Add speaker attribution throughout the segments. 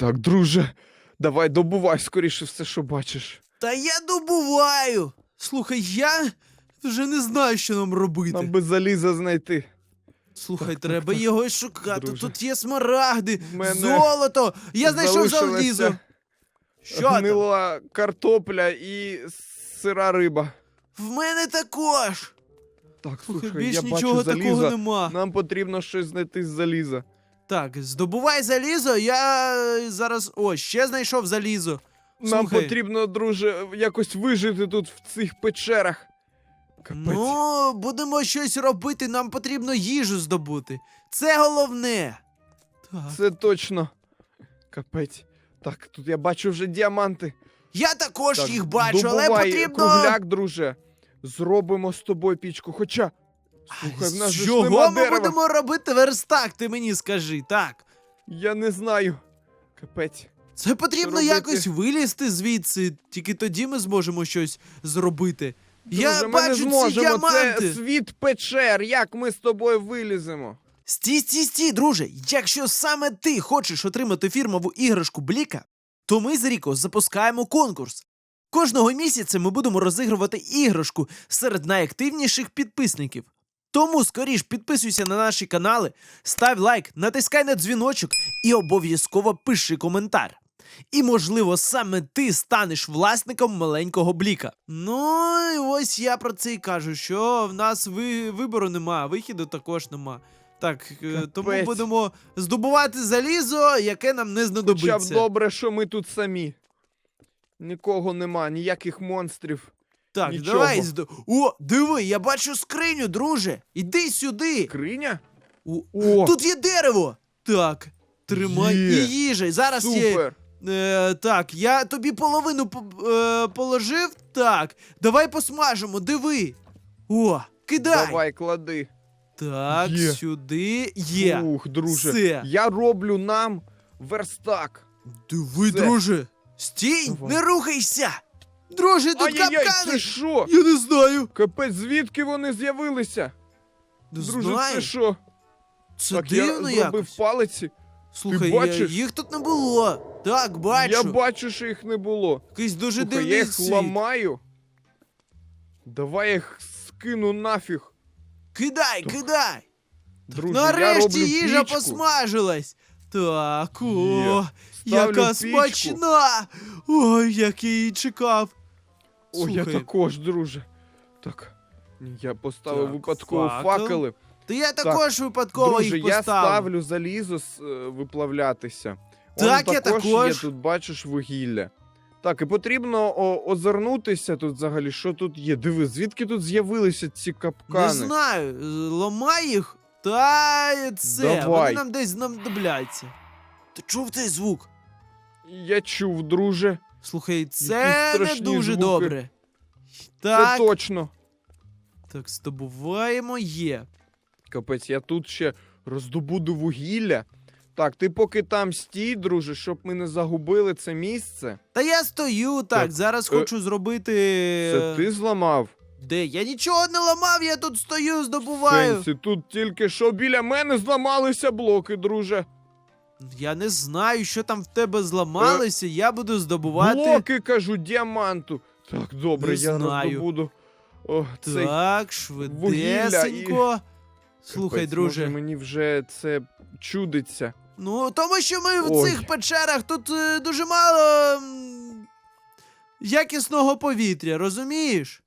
Speaker 1: Так, друже, давай добувай скоріше все, що бачиш.
Speaker 2: Та я добуваю. Слухай, я вже не знаю, що нам робити.
Speaker 1: Нам би заліза знайти.
Speaker 2: Слухай,
Speaker 1: Так, так,
Speaker 2: треба
Speaker 1: так.
Speaker 2: його шукати.
Speaker 1: Друже.
Speaker 2: Тут є смарагди,
Speaker 1: В мене
Speaker 2: золото. Я знайшов
Speaker 1: Залишилася
Speaker 2: залізо. Що там?
Speaker 1: Гнила картопля і сира риба.
Speaker 2: В мене також.
Speaker 1: Так,
Speaker 2: Слухай,
Speaker 1: слухай,
Speaker 2: більш
Speaker 1: я
Speaker 2: нічого
Speaker 1: бачу
Speaker 2: такого
Speaker 1: заліза.
Speaker 2: нема.
Speaker 1: Нам потрібно щось знайти з заліза.
Speaker 2: Так, здобувай залізо, я е, зараз. О, ще знайшов залізо.
Speaker 1: Нам
Speaker 2: Слухай.
Speaker 1: потрібно, друже, якось вижити тут в цих печерах. Капець.
Speaker 2: Ну, будемо щось робити, нам потрібно їжу здобути. Це головне. Так.
Speaker 1: Це точно. Капець. Так, тут я бачу вже діаманти.
Speaker 2: Я також
Speaker 1: Так,
Speaker 2: їх бачу, але
Speaker 1: добувай
Speaker 2: потрібно.
Speaker 1: кругляк, друже. Зробимо з тобою пічку. Хоча. Слухай, в нас
Speaker 2: З
Speaker 1: же ж
Speaker 2: чого ми
Speaker 1: дерева.
Speaker 2: будемо робити верстак, ти мені скажи, так.
Speaker 1: Я не знаю. Капець.
Speaker 2: Це потрібно
Speaker 1: робити?
Speaker 2: якось вилізти звідси, тільки тоді ми зможемо щось зробити. я
Speaker 1: Друже, ми
Speaker 2: бачу
Speaker 1: не
Speaker 2: ці
Speaker 1: зможемо.
Speaker 2: діаманти.
Speaker 1: Це світ печер. Як ми з тобою виліземо?
Speaker 2: Стій, стій, стій, друже. Якщо саме ти хочеш отримати фірмову іграшку Бліка, то ми з Ріко запускаємо конкурс. Кожного місяця ми будемо розігрувати іграшку серед найактивніших підписників. Тому скоріш підписуйся на наші канали, став лайк, натискай на дзвіночок і обов'язково пиши коментар. І, можливо, саме ти станеш власником маленького бліка. Ну, і ось я про це і кажу, що в нас ви... вибору нема, вихіду також нема. Так, е, тому
Speaker 1: Капець.
Speaker 2: будемо здобувати залізо, яке нам не
Speaker 1: Хоча б
Speaker 2: знадобиться.
Speaker 1: добре, що ми тут самі. Нікого нема, ніяких монстрів.
Speaker 2: Так,
Speaker 1: нічого.
Speaker 2: давай. О, диви, я бачу скриню, друже. Іди сюди.
Speaker 1: Криня?
Speaker 2: О,
Speaker 1: О,
Speaker 2: Тут є дерево. Так, тримай
Speaker 1: Є.
Speaker 2: і їжа. Зараз є.
Speaker 1: супер.
Speaker 2: Е, так, я тобі половину по- е, положив. Так, давай посмажемо, диви. О, кидай.
Speaker 1: Давай, клади.
Speaker 2: Так,
Speaker 1: Є.
Speaker 2: сюди є.
Speaker 1: Ух, друже.
Speaker 2: Все.
Speaker 1: Я роблю нам верстак.
Speaker 2: Диви,
Speaker 1: Все.
Speaker 2: друже. Стій,
Speaker 1: Давай.
Speaker 2: не рухайся. Друже, тут
Speaker 1: Ай-яй-яй,
Speaker 2: капкани.
Speaker 1: це що?
Speaker 2: Я не знаю.
Speaker 1: Капець, звідки вони з'явилися?
Speaker 2: Не
Speaker 1: Друже,
Speaker 2: знаю.
Speaker 1: це що?
Speaker 2: Це
Speaker 1: так, я
Speaker 2: дивно
Speaker 1: зробив
Speaker 2: якось.
Speaker 1: палиці.
Speaker 2: Слухай,
Speaker 1: бачиш?
Speaker 2: я- їх тут не було. Так, бачу.
Speaker 1: Я бачу, що їх не було.
Speaker 2: Якийсь дуже
Speaker 1: Слухай,
Speaker 2: дивний
Speaker 1: я їх
Speaker 2: світ.
Speaker 1: ламаю. Давай я їх скину нафіг.
Speaker 2: Кидай,
Speaker 1: Так,
Speaker 2: кидай.
Speaker 1: Друже, я
Speaker 2: Нарешті
Speaker 1: роблю
Speaker 2: їжа
Speaker 1: пічку.
Speaker 2: посмажилась. Так, о,
Speaker 1: Є.
Speaker 2: яка
Speaker 1: пічку.
Speaker 2: смачна. Ой, як я її чекав.
Speaker 1: О, я
Speaker 2: Слухай.
Speaker 1: також, друже. Так. Я поставив
Speaker 2: Так,
Speaker 1: випадково
Speaker 2: факел.
Speaker 1: факели.
Speaker 2: Та я також випадково
Speaker 1: Друже,
Speaker 2: їх
Speaker 1: я
Speaker 2: поставив.
Speaker 1: ставлю залізо с- е, виплавлятися.
Speaker 2: Так,
Speaker 1: Он
Speaker 2: я
Speaker 1: також є тут, бачиш, вугілля. Так, і потрібно о, озирнутися тут взагалі, що тут є. Диви, звідки тут з'явилися ці капкани?
Speaker 2: Не знаю, е, ламай їх, та це,
Speaker 1: Давай.
Speaker 2: вони нам десь знадобляться. Ти чув цей звук?
Speaker 1: Я чув, друже.
Speaker 2: Слухай, це не
Speaker 1: страшні
Speaker 2: дуже
Speaker 1: звуки.
Speaker 2: добре. Так,
Speaker 1: Це точно.
Speaker 2: так, здобуваємо є.
Speaker 1: Капець, я тут ще роздобуду вугілля. Так, ти поки там стій, друже, щоб ми не загубили це місце.
Speaker 2: Та я стою, так,
Speaker 1: Так,
Speaker 2: зараз
Speaker 1: е,
Speaker 2: хочу зробити.
Speaker 1: Це ти зламав?
Speaker 2: Де? Я нічого не ламав, я тут стою, здобуваю.
Speaker 1: Сенсі, тут тільки що біля мене зламалися блоки, друже.
Speaker 2: Я не знаю, що там в тебе зламалося, я буду здобувати.
Speaker 1: Блоки, кажу, діаманту. Так, добре,
Speaker 2: Не
Speaker 1: я
Speaker 2: знаю.
Speaker 1: роздобуду. О, цей
Speaker 2: Так, швидесенько. Слухай,
Speaker 1: Капець,
Speaker 2: друже.
Speaker 1: Може, мені вже це чудиться.
Speaker 2: Ну, тому що ми в
Speaker 1: Ой.
Speaker 2: цих печерах тут е, дуже мало м, якісного повітря, розумієш?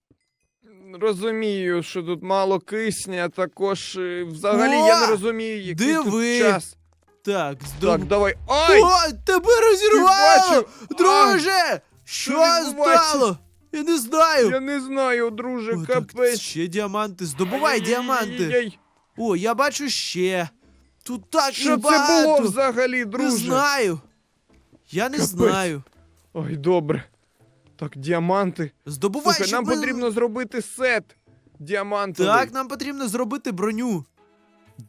Speaker 1: Розумію, що тут мало кисня, а також е, взагалі
Speaker 2: О,
Speaker 1: я не розумію, який
Speaker 2: диви.
Speaker 1: тут час.
Speaker 2: Так, здоб...
Speaker 1: Так, давай. Ай!
Speaker 2: О, тебе розірвало!
Speaker 1: бачив?
Speaker 2: Друже! Що
Speaker 1: відбувається?
Speaker 2: стало? Я не знаю.
Speaker 1: Я не знаю, друже,
Speaker 2: О, так,
Speaker 1: капець.
Speaker 2: ще діаманти. Здобувай діаманти. О, я бачу ще. Тут так
Speaker 1: Що це було взагалі,
Speaker 2: Не
Speaker 1: друже?
Speaker 2: знаю. Я не
Speaker 1: Капець.
Speaker 2: знаю.
Speaker 1: Ой, добре. Так, діаманти.
Speaker 2: Здобувай,
Speaker 1: Слухай, нам потрібно зробити сет діамантовий.
Speaker 2: Так, нам потрібно зробити броню.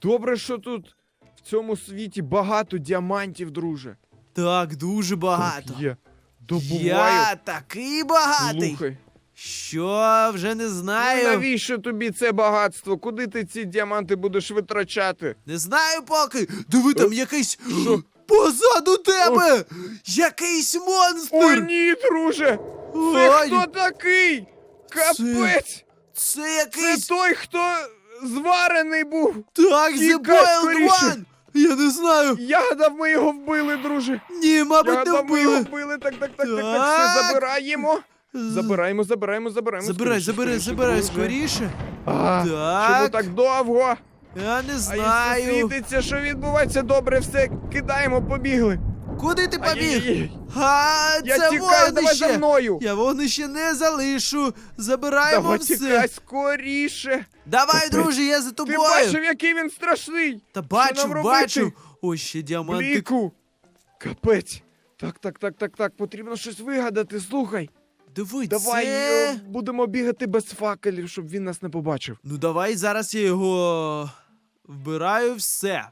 Speaker 1: Добре, що тут цьому світі багато діамантів, друже.
Speaker 2: Так, дуже багато.
Speaker 1: Так, є. Добуваю.
Speaker 2: Я такий багатий,
Speaker 1: Слухай.
Speaker 2: що вже не
Speaker 1: Ну,
Speaker 2: знаю.
Speaker 1: навіщо тобі це багатство? Куди ти ці діаманти будеш витрачати?
Speaker 2: Не знаю поки. Диви, там якийсь.
Speaker 1: Що?
Speaker 2: Позаду тебе! Якийсь монстр!
Speaker 1: О, ні, друже! Це
Speaker 2: Ой,
Speaker 1: хто такий? Капець!
Speaker 2: Це
Speaker 1: Це
Speaker 2: якийсь
Speaker 1: той, хто зварений був!
Speaker 2: так, The Boiled. One! Я не знаю.
Speaker 1: Я гадав, ми його вбили, друже!
Speaker 2: Ні,
Speaker 1: Я
Speaker 2: мабуть, не
Speaker 1: гадав, ми його
Speaker 2: вбили.
Speaker 1: вбили. Так, так, так, так, так,
Speaker 2: Так.
Speaker 1: все, забираємо. Забираємо, забираємо, забираємо.
Speaker 2: Забирай,
Speaker 1: скоріше,
Speaker 2: забирай,
Speaker 1: скоріше,
Speaker 2: забирай
Speaker 1: друже.
Speaker 2: скоріше.
Speaker 1: А,
Speaker 2: Так.
Speaker 1: Чому так довго?
Speaker 2: Я не
Speaker 1: А
Speaker 2: знаю.
Speaker 1: світиться, що відбувається добре, все, кидаємо, побігли.
Speaker 2: Куди ти побіг?
Speaker 1: Ай-яй-яй.
Speaker 2: А,
Speaker 1: Я
Speaker 2: це
Speaker 1: тікаю, давай за
Speaker 2: вогнище.
Speaker 1: мною.
Speaker 2: Я вогнище не залишу. Забираємо
Speaker 1: Давай
Speaker 2: все.
Speaker 1: тікай скоріше.
Speaker 2: Давай, друже, я за
Speaker 1: Ти
Speaker 2: тобою.
Speaker 1: бачив, який він страшний?
Speaker 2: Та бачу,
Speaker 1: нам робити?
Speaker 2: бачу. Ось ще діамантик.
Speaker 1: Бліку. Капець. Так, так, так, так, так. Потрібно щось вигадати. Слухай.
Speaker 2: Диви,
Speaker 1: Давай
Speaker 2: це...
Speaker 1: е, будемо бігати без факелів, щоб він нас не побачив.
Speaker 2: Ну давай зараз я його вбираю все.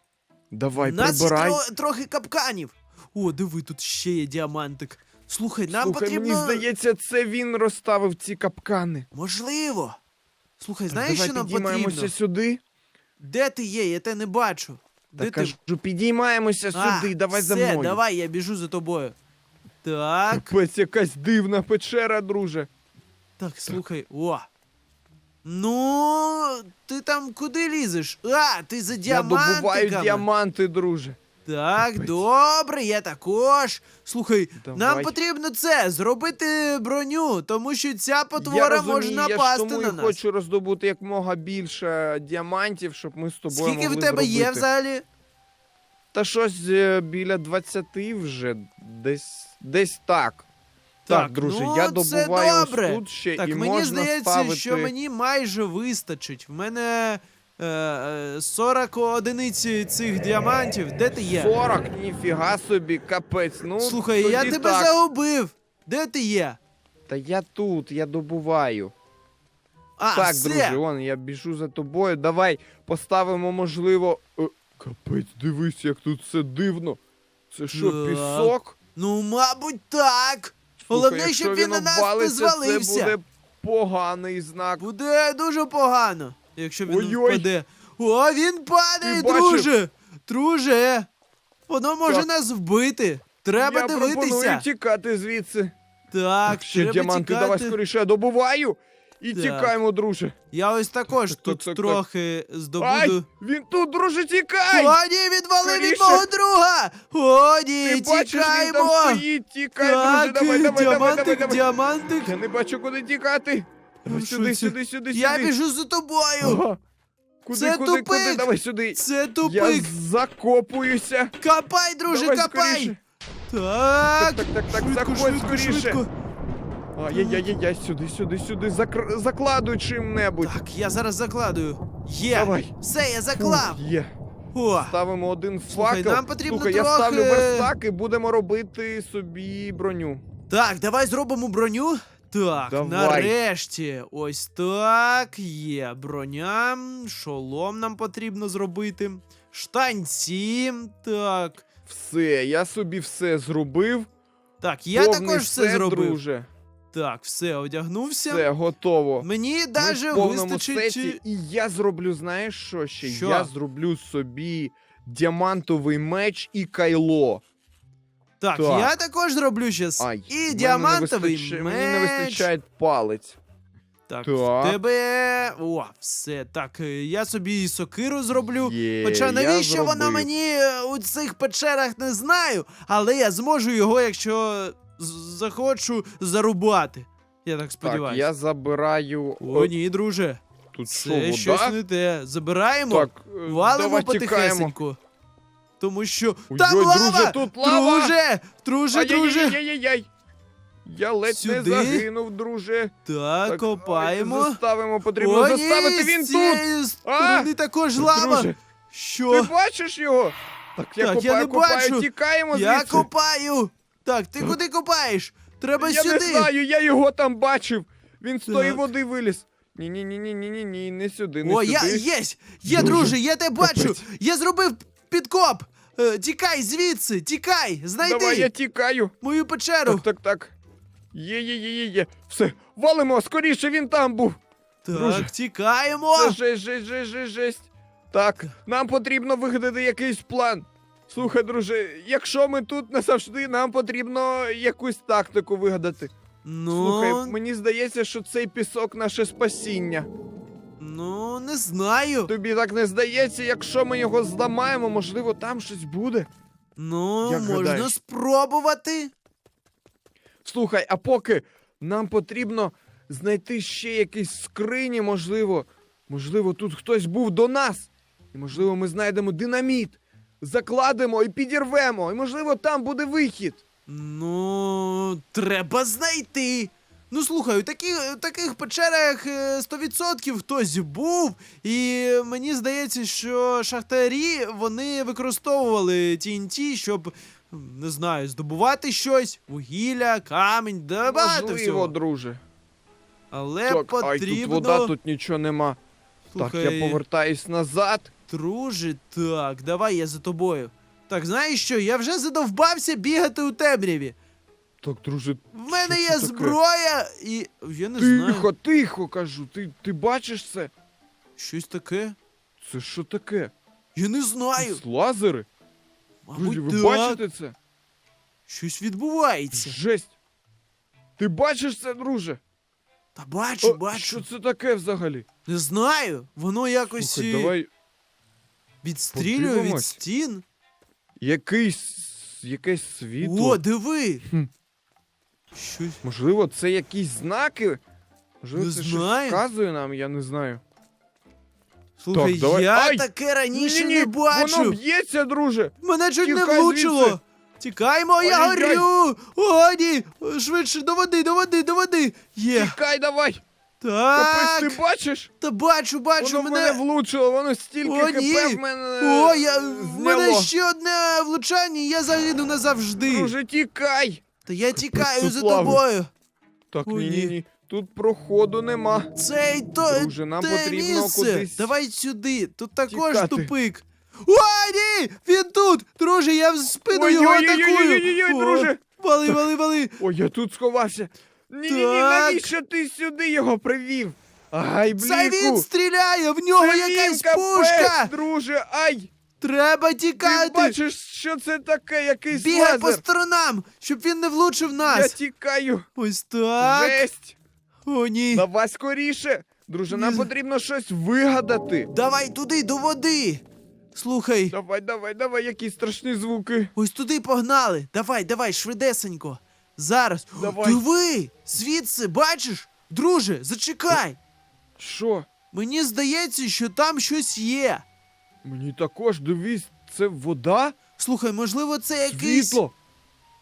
Speaker 1: Давай,
Speaker 2: У нас ще
Speaker 1: прибирай.
Speaker 2: тро- трохи капканів. О, диви, тут ще є діамантик. Слухай, нам
Speaker 1: Слухай,
Speaker 2: потрібно.
Speaker 1: мені здається, це він розставив ці капкани.
Speaker 2: Можливо. Слухай, знаєш,
Speaker 1: давай
Speaker 2: що нам
Speaker 1: підіймаємося
Speaker 2: потрібно?
Speaker 1: сюди.
Speaker 2: Де ти є? Я тебе не бачу. Де
Speaker 1: Так
Speaker 2: ти?
Speaker 1: кажу, підіймаємося
Speaker 2: А,
Speaker 1: сюди, давай
Speaker 2: все,
Speaker 1: за мною.
Speaker 2: давай, я біжу за тобою. Так,
Speaker 1: Капець, якась дивна печера, друже.
Speaker 2: так, слухай. О. Ну, ти там куди лізеш? А, ти за
Speaker 1: Я
Speaker 2: діамантиками.
Speaker 1: добуваю діаманти, друже.
Speaker 2: Так, добре, я також. Слухай, нам потрібно це зробити броню, тому що ця потвора
Speaker 1: я
Speaker 2: може
Speaker 1: розумію, я ж
Speaker 2: напасти
Speaker 1: тому
Speaker 2: на нас.
Speaker 1: хочу роздобути якмога більше діамантів, щоб ми з тобою
Speaker 2: Скільки в
Speaker 1: могли
Speaker 2: тебе є взагалі?
Speaker 1: Та щось е, біля 20 вже, десь, десь так. Так, друже,
Speaker 2: ну,
Speaker 1: я
Speaker 2: це
Speaker 1: добуваю ось
Speaker 2: добре.
Speaker 1: тут ще
Speaker 2: Так,
Speaker 1: і
Speaker 2: мені
Speaker 1: можна
Speaker 2: здається,
Speaker 1: ставити...
Speaker 2: що мені майже вистачить. В мене 40 одиниць цих діамантів. Де ти є?
Speaker 1: 40, ніфіга собі, капець. Ну,
Speaker 2: Слухай, я тебе
Speaker 1: так.
Speaker 2: загубив. Де ти є?
Speaker 1: Та я тут, я добуваю.
Speaker 2: А,
Speaker 1: так,
Speaker 2: все.
Speaker 1: друже, вон, я біжу за тобою. Давай поставимо, можливо. Е, капець, дивись, як тут все дивно. Це що,
Speaker 2: Так.
Speaker 1: пісок?
Speaker 2: Ну, мабуть, так.
Speaker 1: Слухай,
Speaker 2: Головне,
Speaker 1: якщо
Speaker 2: щоб він на нас не
Speaker 1: обвалиться,
Speaker 2: звалився.
Speaker 1: Це буде поганий знак.
Speaker 2: Буде дуже погано, якщо він
Speaker 1: Ой-ой.
Speaker 2: впаде. О, він падає,
Speaker 1: Ти бачив?
Speaker 2: друже! Друже! Воно може
Speaker 1: Так.
Speaker 2: нас вбити. Треба
Speaker 1: я
Speaker 2: дивитися.
Speaker 1: пропоную тікати звідси.
Speaker 2: Так,
Speaker 1: Ще
Speaker 2: треба
Speaker 1: діаманти,
Speaker 2: тікати.
Speaker 1: давай скоріше, я добуваю. І
Speaker 2: Так.
Speaker 1: тікаємо, друже.
Speaker 2: Я ось також
Speaker 1: Так,
Speaker 2: тут
Speaker 1: так, так,
Speaker 2: трохи
Speaker 1: Ай!
Speaker 2: здобуду.
Speaker 1: Він тут, друже, тікай!
Speaker 2: О, ні, відвали від
Speaker 1: Скоріше.
Speaker 2: мого друга! О,
Speaker 1: Ти
Speaker 2: ні,
Speaker 1: бачиш, він
Speaker 2: тікаємо!
Speaker 1: там стоїть, тікай, друже,
Speaker 2: Так,
Speaker 1: давай, давай, давай, давай,
Speaker 2: діамантик,
Speaker 1: давай.
Speaker 2: діамантик.
Speaker 1: Я не бачу, куди тікати.
Speaker 2: Ну,
Speaker 1: Ось
Speaker 2: що
Speaker 1: сюди,
Speaker 2: це?
Speaker 1: сюди, сюди, сюди.
Speaker 2: Я біжу за тобою!
Speaker 1: Ага. Куди,
Speaker 2: Це
Speaker 1: куди, куди?
Speaker 2: тупик.
Speaker 1: Давай сюди.
Speaker 2: Це
Speaker 1: Я
Speaker 2: тупик!
Speaker 1: закопуюся.
Speaker 2: Копай, друже,
Speaker 1: Давай
Speaker 2: копай!
Speaker 1: скоріше.
Speaker 2: Так,
Speaker 1: Так, так, так,
Speaker 2: швидко,
Speaker 1: заходь
Speaker 2: швидко,
Speaker 1: скоріше.
Speaker 2: швидко.
Speaker 1: Ай-яй-яй-яй, сюди, сюди, сюди. Закр... Закладуй чим-небудь.
Speaker 2: Так, я зараз закладую. Є!
Speaker 1: Давай.
Speaker 2: Все, я заклав!
Speaker 1: Фух, Є.
Speaker 2: О,
Speaker 1: Ставимо один
Speaker 2: Слухай, нам потрібно
Speaker 1: Слухай, я
Speaker 2: трохи-
Speaker 1: ставлю верстак і будемо робити собі броню.
Speaker 2: так, давай зробимо броню. Так,
Speaker 1: Давай.
Speaker 2: нарешті. Ось так. Є броня. Шолом нам потрібно зробити. Штанці. Так.
Speaker 1: Все, я собі все зробив.
Speaker 2: Так, я
Speaker 1: Повний
Speaker 2: також все
Speaker 1: сет,
Speaker 2: зробив.
Speaker 1: друже.
Speaker 2: Так, все, одягнувся.
Speaker 1: Все, готово.
Speaker 2: Мені
Speaker 1: Ми в
Speaker 2: вистачить.
Speaker 1: сеті, і я зроблю, знаєш що ще?
Speaker 2: Що?
Speaker 1: Я зроблю собі діамантовий меч і кайло.
Speaker 2: Так,
Speaker 1: Так.
Speaker 2: я також зроблю щас.
Speaker 1: Ай,
Speaker 2: І
Speaker 1: мене не
Speaker 2: діамантовий
Speaker 1: вистачає-
Speaker 2: меч.
Speaker 1: Мені не вистачає палець.
Speaker 2: Так,
Speaker 1: Так.
Speaker 2: тебе. О, все. Так, е, я собі і сокиру зроблю.
Speaker 1: Є,
Speaker 2: Хоча
Speaker 1: я
Speaker 2: навіщо
Speaker 1: зробив.
Speaker 2: мені е, у цих печерах не знаю, але я зможу його, якщо з- захочу зарубати. Я так
Speaker 1: Так,
Speaker 2: сподіваюся.
Speaker 1: я забираю.
Speaker 2: О, ні, друже.
Speaker 1: Тут що,
Speaker 2: Це
Speaker 1: вода?
Speaker 2: щось не те. Забираємо,
Speaker 1: Так, е,
Speaker 2: валимо
Speaker 1: давай тікаємо.
Speaker 2: потихесеньку. Тому що.
Speaker 1: Ой,
Speaker 2: Там
Speaker 1: ой,
Speaker 2: лава!
Speaker 1: друже, тут лава!
Speaker 2: Друже! Друже, друже!
Speaker 1: Ай-яй-яй-яй-яй! Я ледь
Speaker 2: Сюди.
Speaker 1: не загинув, друже.
Speaker 2: Так,
Speaker 1: Так,
Speaker 2: копаємо.
Speaker 1: давайте Заставимо, потрібно
Speaker 2: О,
Speaker 1: заставити він
Speaker 2: з
Speaker 1: тут.
Speaker 2: цієї сторони також лава.
Speaker 1: Друже,
Speaker 2: Що?
Speaker 1: ти бачиш його? Так, я
Speaker 2: Так, я
Speaker 1: копаю,
Speaker 2: не
Speaker 1: копаю,
Speaker 2: бачу.
Speaker 1: тікаємо
Speaker 2: Я копаю. Так, ти куди копаєш? Треба
Speaker 1: я
Speaker 2: сюди.
Speaker 1: не знаю, я його там бачив. Він з тої
Speaker 2: Так.
Speaker 1: води виліз. Ні, ні, ні, ні, ні, ні, ні, не сюди, не
Speaker 2: О,
Speaker 1: сюди.
Speaker 2: я єсть! Є,
Speaker 1: Друже,
Speaker 2: друже, я тебе бачу!
Speaker 1: капець.
Speaker 2: Я зробив підкоп! Е, тікай звідси, тікай! Знайди
Speaker 1: Давай, я тікаю.
Speaker 2: мою печеру!
Speaker 1: Так, так, так. Є, є, є, є, є. Все, валимо, скоріше він там був.
Speaker 2: Так,
Speaker 1: друже.
Speaker 2: тікаємо!
Speaker 1: Це жесть, жесть, жесть, жесть, жесть. Так, нам потрібно вигадати якийсь план. Слухай, друже, якщо ми тут назавжди, нам потрібно якусь тактику вигадати.
Speaker 2: Ну,
Speaker 1: Слухай, мені здається, що цей пісок наше спасіння.
Speaker 2: Ну, не знаю.
Speaker 1: Тобі так не здається, якщо ми його зламаємо, можливо, там щось буде.
Speaker 2: Ну,
Speaker 1: Як
Speaker 2: можна
Speaker 1: гадаєш?
Speaker 2: спробувати.
Speaker 1: Слухай, а поки нам потрібно знайти ще якісь скрині, можливо. Можливо, тут хтось був до нас. І можливо, ми знайдемо динаміт, закладемо і підірвемо. І можливо, там буде вихід.
Speaker 2: Ну, треба знайти. Ну слухай, у такі, таких печерах е, 100% хтось був, і мені здається, що шахтарі вони використовували TNT, щоб не знаю, здобувати щось, вугілля, камінь, да багато
Speaker 1: Можливо,
Speaker 2: всього.
Speaker 1: друже.
Speaker 2: Але
Speaker 1: так, ай,
Speaker 2: потрібно.
Speaker 1: тут вода, тут нічого нема.
Speaker 2: Слухай,
Speaker 1: Так, я повертаюсь назад.
Speaker 2: Друже, так, давай я за тобою. Так, знаєш що, я вже задовбався бігати у темряві.
Speaker 1: Так, друже,
Speaker 2: В мене
Speaker 1: Що
Speaker 2: є
Speaker 1: це таке?
Speaker 2: зброя, і я не знаю.
Speaker 1: тихо, тихо, кажу. Ти, ти бачиш це?
Speaker 2: Щось таке?
Speaker 1: Це що таке?
Speaker 2: Я не знаю.
Speaker 1: Якісь лазери? Друзі,
Speaker 2: Мабуть,
Speaker 1: ви
Speaker 2: так.
Speaker 1: бачите це?
Speaker 2: Щось відбувається.
Speaker 1: Жесть. Ти бачиш це, друже?
Speaker 2: Та бачу,
Speaker 1: О,
Speaker 2: бачу.
Speaker 1: Що це таке взагалі?
Speaker 2: Не знаю. Воно якось
Speaker 1: Слухай,
Speaker 2: е,
Speaker 1: давай
Speaker 2: відстрілює від
Speaker 1: подивимось.
Speaker 2: стін.
Speaker 1: якийсь якесь світло.
Speaker 2: О, диви.
Speaker 1: Хм.
Speaker 2: Щось.
Speaker 1: Можливо, це якісь знаки? Можливо,
Speaker 2: Не
Speaker 1: це
Speaker 2: знаю.
Speaker 1: вказує нам, я не знаю.
Speaker 2: Слухай,
Speaker 1: Так, давай-
Speaker 2: я
Speaker 1: Ай!
Speaker 2: таке раніше
Speaker 1: Ні-ні-ні,
Speaker 2: не бачу.
Speaker 1: Воно б'ється, друже.
Speaker 2: Мене чуть не
Speaker 1: Тікай
Speaker 2: влучило. Тікаймо, я горю! О, ні! Швидше, до води, до води, до води! Є!
Speaker 1: Тікай, давай.
Speaker 2: Так!
Speaker 1: Капець, ти бачиш?
Speaker 2: Та бачу, бачу,
Speaker 1: Воно мене
Speaker 2: мене.
Speaker 1: влучило, воно стільки
Speaker 2: О,
Speaker 1: хп
Speaker 2: ні.
Speaker 1: в мене
Speaker 2: О, я... в
Speaker 1: зняло.
Speaker 2: мене ще одне влучання, і я загину назавжди.
Speaker 1: Друже, тікай.
Speaker 2: Та я тікаю за тобою.
Speaker 1: Так, ні, ні,
Speaker 2: ні.
Speaker 1: Тут проходу нема.
Speaker 2: Цей то
Speaker 1: Друже, нам
Speaker 2: те
Speaker 1: потрібно
Speaker 2: місце.
Speaker 1: кудись
Speaker 2: Давай сюди. Тут також
Speaker 1: тікати.
Speaker 2: тупик. О, ні! Він тут! Друже, я в спину його атакую!
Speaker 1: Ой-ой-ой-ой-ой-ой,
Speaker 2: О,
Speaker 1: друже.
Speaker 2: Вали, вали, вали!
Speaker 1: Ой, я тут сховався. Ні, ні, ні,
Speaker 2: Так.
Speaker 1: навіщо ти сюди його привів? Ай, бліку.
Speaker 2: Це він стріляє! В нього
Speaker 1: Це
Speaker 2: якась
Speaker 1: він, капець,
Speaker 2: пушка!
Speaker 1: друже, ай!
Speaker 2: Треба
Speaker 1: Ти
Speaker 2: тікати!
Speaker 1: бачиш, що це таке, якийсь
Speaker 2: Бігай по сторонам, щоб він не влучив нас.
Speaker 1: Я тікаю.
Speaker 2: Ось так!
Speaker 1: Жесть.
Speaker 2: О, ні!
Speaker 1: Давай скоріше. Друже, нам потрібно щось вигадати.
Speaker 2: Давай туди, до води! Слухай,
Speaker 1: Давай, давай, давай, які страшні звуки.
Speaker 2: ось туди погнали! Давай, давай, швидесенько! Зараз!
Speaker 1: Давай.
Speaker 2: Диви! Звідси, бачиш? Друже, зачекай!
Speaker 1: Що?
Speaker 2: Мені здається, що там щось є.
Speaker 1: Мені також дивись, це вода?
Speaker 2: Слухай, можливо, це якийсь.
Speaker 1: Світло.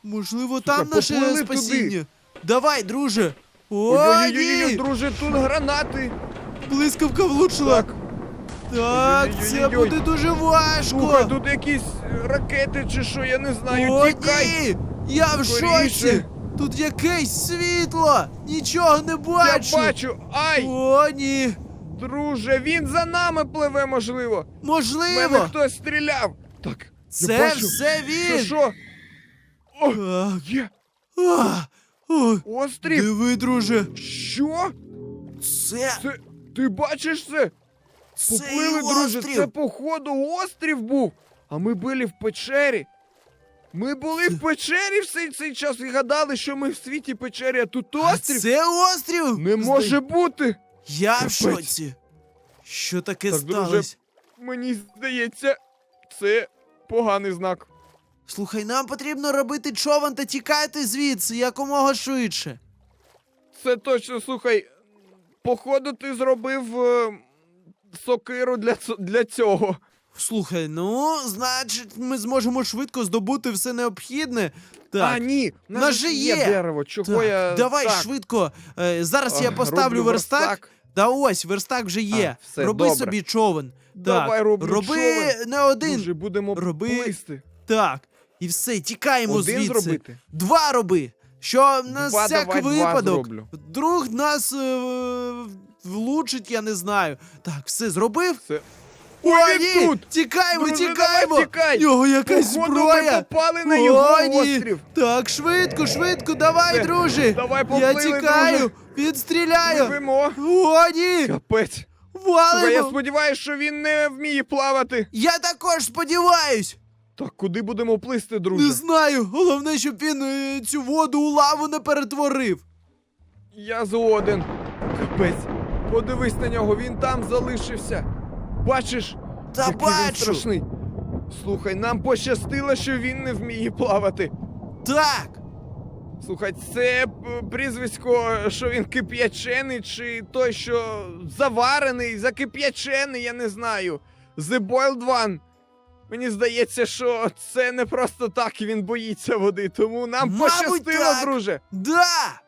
Speaker 2: Можливо,
Speaker 1: Слухай,
Speaker 2: там наше
Speaker 1: поплили
Speaker 2: спасіння. Давай, друже. О,
Speaker 1: Ой-ой-ой,
Speaker 2: ні!
Speaker 1: друже, тут гранати.
Speaker 2: Блискавка влучила.
Speaker 1: Так,
Speaker 2: Так, це
Speaker 1: Ой-ой-ой-ой.
Speaker 2: буде дуже важко.
Speaker 1: слухай, тут якісь е, ракети чи що, я не знаю.
Speaker 2: О,
Speaker 1: Тікай.
Speaker 2: ні! Я в
Speaker 1: Скоріше.
Speaker 2: шоці! Тут якесь світло! Нічого не
Speaker 1: Я
Speaker 2: бачу!
Speaker 1: бачу. Ай,
Speaker 2: О, ні!
Speaker 1: Друже, він за нами пливе, можливо. В мене хтось стріляв. Так, я
Speaker 2: Це
Speaker 1: бачу.
Speaker 2: все
Speaker 1: Це
Speaker 2: він!
Speaker 1: що? О,
Speaker 2: Так.
Speaker 1: є.
Speaker 2: А, о,
Speaker 1: Острів.
Speaker 2: диви, друже!
Speaker 1: Що?
Speaker 2: Це,
Speaker 1: Це. Ти бачиш це?
Speaker 2: це
Speaker 1: Поплили, друже, це походу острів був. А ми були в печері. Ми були в печері все цей час і гадали, що ми в світі печері, а тут
Speaker 2: А
Speaker 1: острів.
Speaker 2: Це острів!
Speaker 1: Не може бути.
Speaker 2: Я в
Speaker 1: Капець.
Speaker 2: шоці. Що таке
Speaker 1: Так, друже,
Speaker 2: сталося?
Speaker 1: Мені здається, це поганий знак.
Speaker 2: Слухай, нам потрібно робити човен та тікати звідси якомога швидше.
Speaker 1: Це точно, слухай. Походу, ти зробив е, сокиру для, ц- для цього.
Speaker 2: Слухай, ну, значить, ми зможемо швидко здобути все необхідне. Так.
Speaker 1: А, ні, в нас же є
Speaker 2: є.
Speaker 1: дерево. Чого
Speaker 2: так.
Speaker 1: я.
Speaker 2: Давай
Speaker 1: так,
Speaker 2: швидко. Е, зараз я поставлю
Speaker 1: роблю
Speaker 2: верстак. Та ось, верстак вже є.
Speaker 1: А, все,
Speaker 2: роби
Speaker 1: добре.
Speaker 2: собі човен.
Speaker 1: Давай
Speaker 2: так.
Speaker 1: роблю
Speaker 2: роби
Speaker 1: човен.
Speaker 2: не один.
Speaker 1: Дуже будемо
Speaker 2: Роби-
Speaker 1: плисти.
Speaker 2: Так. І все, тікаємо
Speaker 1: Один
Speaker 2: звідси.
Speaker 1: зробити?
Speaker 2: Два роби. Що на
Speaker 1: Два,
Speaker 2: всяк
Speaker 1: давай,
Speaker 2: випадок.
Speaker 1: Два
Speaker 2: Друг нас е, влучить, я не знаю. Так, все зробив.
Speaker 1: Це...
Speaker 2: О,
Speaker 1: Ой, він тут!
Speaker 2: Тікаємо,
Speaker 1: Друже,
Speaker 2: тікаємо!
Speaker 1: давай, тікай!
Speaker 2: В Нього якась
Speaker 1: Походу,
Speaker 2: зброя!
Speaker 1: ми попали на
Speaker 2: О,
Speaker 1: його
Speaker 2: ні!
Speaker 1: острів.
Speaker 2: Так, швидко, швидко, давай,
Speaker 1: Все,
Speaker 2: друже!
Speaker 1: давай,
Speaker 2: Я
Speaker 1: поплили,
Speaker 2: тікаю!
Speaker 1: друже.
Speaker 2: Він стріляє!
Speaker 1: Пливемо.
Speaker 2: О, ні!
Speaker 1: Капець. Слухай, я сподіваюся, що він не вміє плавати.
Speaker 2: Я також сподіваюсь!
Speaker 1: Так куди будемо плисти, друже?
Speaker 2: Не знаю. Головне, щоб він е, цю воду у лаву не перетворив.
Speaker 1: Я згоден. Капець. Подивись на нього, він там залишився. Бачиш?
Speaker 2: Та
Speaker 1: який він страшний. Слухай, нам пощастило, що він не вміє плавати.
Speaker 2: Так.
Speaker 1: Слухай, це п- прізвисько, що він кип'ячений, чи той, що заварений, закип'ячений, я не знаю. The Boiled One. Мені здається, що це не просто так він боїться води, тому нам
Speaker 2: Мабуть,
Speaker 1: пощастило,
Speaker 2: так.
Speaker 1: друже.
Speaker 2: Да.